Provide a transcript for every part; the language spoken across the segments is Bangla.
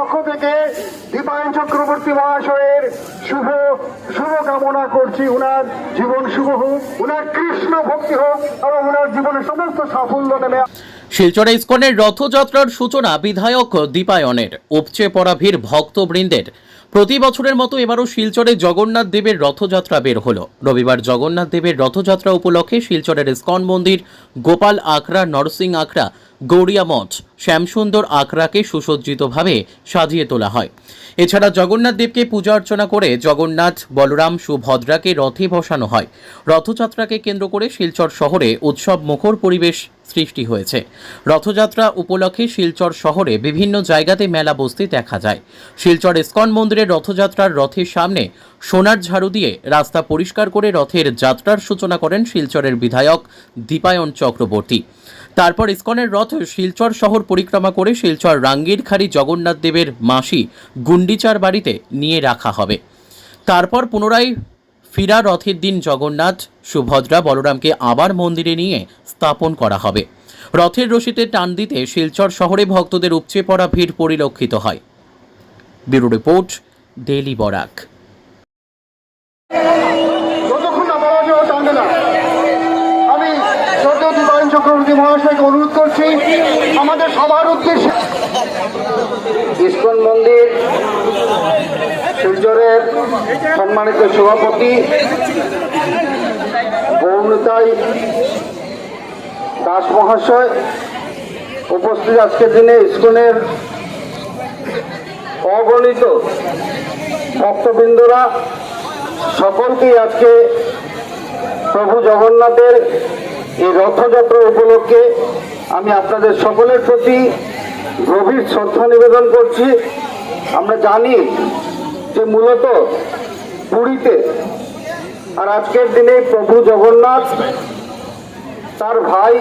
পক্ষ থেকে দীপায়ন চক্রবর্তী মহাশয়ের শুভ শুভ কামনা করছি। উনার জীবন শুভ হোক, উনার কৃষ্ণ ভক্তি হোক এবং উনার জীবনে সমস্ত সাফল্য নেমে শিলচরে ইস্কনের রথযাত্রার সূচনা বিধায়ক দীপায়নের। উপচে পড়া ভিড় ভক্তবৃন্দের। প্রতি বছরের মতো এবারও শিলচরে জগন্নাথ দেবের রথযাত্রা বের হলো। রবিবার জগন্নাথ দেবের রথযাত্রা উপলক্ষে শিলচরের ইস্কন মন্দির, গোপাল আখড়া নরসিং আখড়া গৌরিয়া মঠ, শ্যামসুন্দর আখড়াকে সুসজ্জিতভাবে সাজিয়ে তোলা হয়। এছাড়া জগন্নাথ দেবকে পূজা অর্চনা করে জগন্নাথ, বলরাম, সুভদ্রাকে রথে বসানো হয়। রথযাত্রাকে কেন্দ্র করে শিলচর শহরে উৎসব মুখর পরিবেশ সৃষ্টি হয়েছে। রথযাত্রা উপলক্ষে শিলচর শহরে বিভিন্ন জায়গাতে মেলা বসতে দেখা যায়। শিলচর ইস্কন মন্দিরের রথযাত্রার রথের সামনে সোনার ঝাড়ু দিয়ে রাস্তা পরিষ্কার করে রথের যাত্রার সূচনা করেন শিলচরের বিধায়ক দীপায়ন চক্রবর্তী। তারপর ইস্কনের রথ শিলচর শহর পরিক্রমা করে শিলচর রাঙ্গিরখাড়ি জগন্নাথ দেবের মাসি গুন্ডিচার বাড়িতে নিয়ে রাখা হবে। তারপর পুনরায় ফিরা রথের দিন জগন্নাথ সুভদ্রা বলরামকে আবার মন্দিরে নিয়ে স্থাপন করা হবে। রথের রশিতে টান দিতে শিলচর শহরে ভক্তদের উপচে পড়া ভিড় পরিলক্ষিত হয়। Bureau report daily Barak. আমি চক্রবর্তী মহাশয়কে অনুরোধ করছি, আমাদের সবার উদ্দেশ্যে ইস্কন মন্দির শিলচরের সম্মানিত সভাপতি গৌরতাই দাস মহাশয় উপস্থিত আজকের দিনে ইস্কনের অগণিত ভক্তবৃন্দরা সকলকেই আজকে প্রভু জগন্নাথের এই রথযাত্রা উপলক্ষে আমি আপনাদের সকলের প্রতি গভীর শ্রদ্ধা নিবেদন করছি। আমরা জানি যে মূলত পুরীতে আর আজকের দিনে প্রভু জগন্নাথ, তার ভাই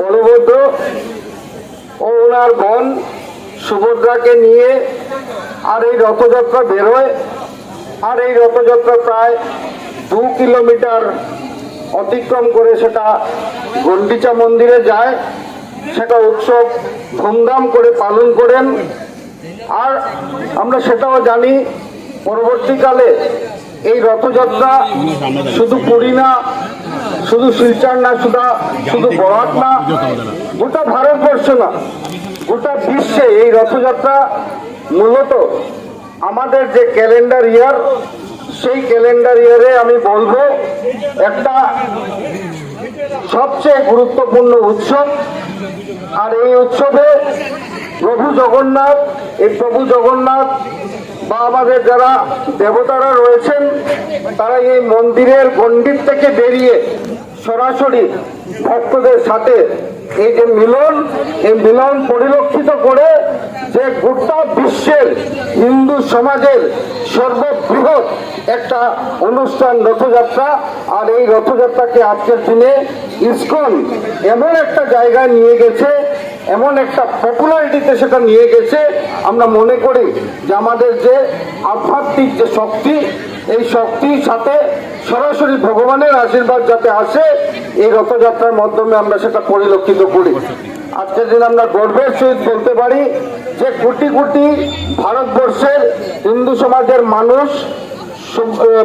বলভদ্র ও ওনার বোন সুভদ্রাকে নিয়ে আর এই রথযাত্রা বেরোয়। আর এই রথযাত্রা প্রায় দু কিলোমিটার অতিক্রম করে সেটা গন্ডিচা মন্দিরে যায়। সেটা উৎসব ধুমধাম করে পালন করেন। আর আমরা সেটাও জানি, পরবর্তীকালে এই রথযাত্রা শুধু পুরী না, শুধু শিলচর না, শুধু শুধু বরাক না, গোটা ভারতবর্ষ না, গোটা বিশ্বে এই রথযাত্রা মূলত আমাদের যে ক্যালেন্ডার ইয়ার, সেই ক্যালেন্ডার ইয়ারে আমি বলব, একটা সবচেয়ে গুরুত্বপূর্ণ উৎসব আর এই উৎসবে প্রভু জগন্নাথ, এই প্রভু জগন্নাথ বা আমাদের যারা দেবতারা রয়েছেন, তারা এই মন্দিরের গণ্ডির থেকে বেরিয়ে সরাসরি ভক্তদের সাথে এই যে মিলন, এই মিলন পরিলক্ষিত করে যে গোটা বিশ্বের হিন্দু সমাজের সর্ববৃহৎ একটা অনুষ্ঠান রথযাত্রা, আর এই রথযাত্রাকে আজকের দিনে ইসকন এমন একটা জায়গায় নিয়ে গেছে, এমন একটা পপুলারিটিতে সেটা নিয়ে গেছে। আমরা মনে করি যে আমাদের যে আধ্যাত্মিক যে শক্তি, এই শক্তির সাথে সরাসরি ভগবানের আশীর্বাদ যাতে আসে, এই রথযাত্রার মাধ্যমে আমরা সেটা পরিলক্ষিত করি। আজকের দিন আমরা গর্বের সহিত বলতে পারি যে কোটি কোটি ভারতবর্ষের হিন্দু সমাজের মানুষ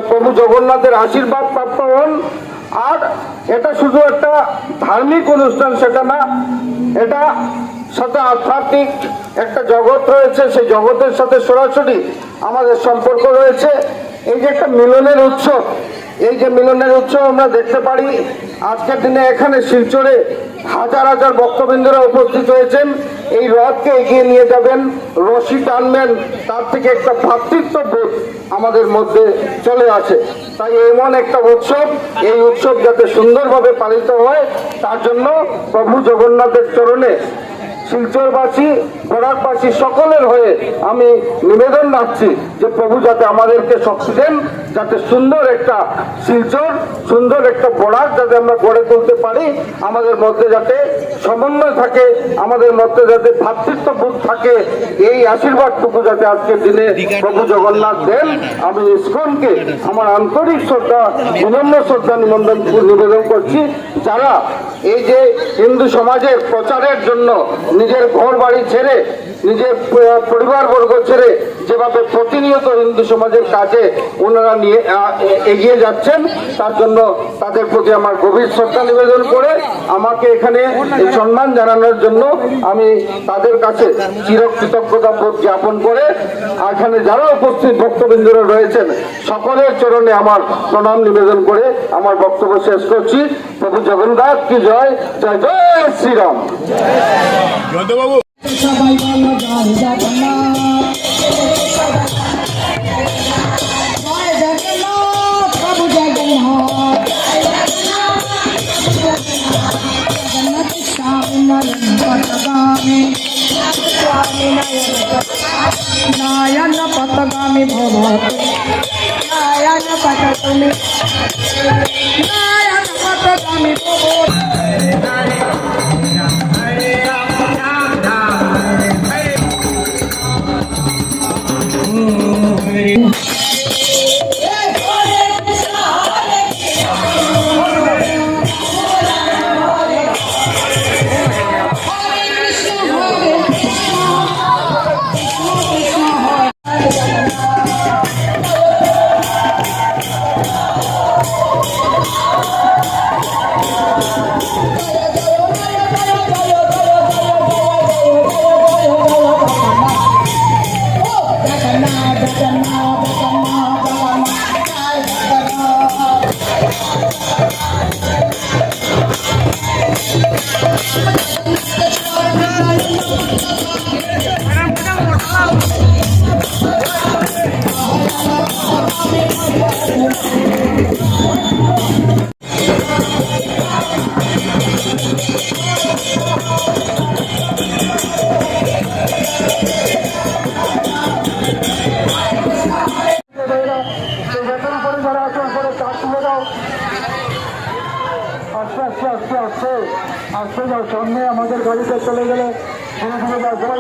প্রভু জগন্নাথের আশীর্বাদ প্রাপ্ত হন। আর এটা শুধু একটা ধার্মিক অনুষ্ঠান, সেটা না, এটা সাথে আধ্যাত্মিক একটা জগৎ রয়েছে। সেই জগতের সাথে সরাসরি আমাদের সম্পর্ক রয়েছে। এই যে একটা মিলনের উৎসব, এই যে মিলনের উৎসব আমরা দেখতে পারি। আজকের দিনে এখানে শিলচরে হাজার হাজার ভক্তবৃন্দরা উপস্থিত হয়েছেন। এই রথকে এগিয়ে নিয়ে যাবেন রশি টানবেন, তার থেকে একটা ভ্রাতৃত্ববোধ আমাদের মধ্যে চলে আসে। তাই এমন একটা উৎসব, এই উৎসব যাতে সুন্দরভাবে পালিত হয়, তার জন্য প্রভু জগন্নাথের চরণে শিলচরবাসী বরাকবাসী সকলের হয়ে আমি নিবেদন রাখছি। যে প্রভু যাতে আমাদেরকে শক্তি দেন, যাতে সুন্দর একটা শিলচর, সুন্দর একটা বরাক যাতে আমরা গড়ে তুলতে পারি, আমাদের মধ্যে যাতে সমন্বয় থাকে, আমাদের মধ্যে যাতে ভ্রাতৃত্ববোধ থাকে, এই আশীর্বাদটুকু যাতে আজকের দিনে প্রভু জগন্নাথ দেন। আমি ইস্কনকে আমার আন্তরিক শ্রদ্ধা বিনম্র শ্রদ্ধা নিবন্ধন নিবেদন করছি। যারা এই যে হিন্দু সমাজের প্রচারের জন্য নিজের ঘর বাড়ি ছেড়ে, নিজের পরিবার বর্গ ছেড়ে যেভাবে প্রতিনিয়ত হিন্দু সমাজের কাজে ওনারা নিয়ে এগিয়ে যাচ্ছেন, তার জন্য তাদের প্রতি আমার গভীর শ্রদ্ধা নিবেদন করে আমাকে এখানে সম্মান জানানোর জন্য আমি তাদের কাছে চির কৃতজ্ঞতা বোধ জ্ঞাপন করে এখানে যারা উপস্থিত ভক্তবৃন্দরা রয়েছেন, সকলের চরণে আমার প্রণাম নিবেদন করে আমার বক্তব্য শেষ করছি। প্রভু জগন্নাথ কি জয় জয় জয় শ্রীরাম। জয়ন্তবাবু সবাই বলো জয় জগন্নাথ জয় জগন্নাথ প্রভু জগন্নাথ জগন্নাথ স্বামী নয়ন পথগামী নয়ন পথগামী ভবত নয়ন পথ তুমি নয়ন পথগামী ভবত 十分 আস্তে আস্তে আস্তে আস্তে যাও সামনে আমাদের গাড়িতে চলে গেলে ধীরে ধীরে যাও সবাই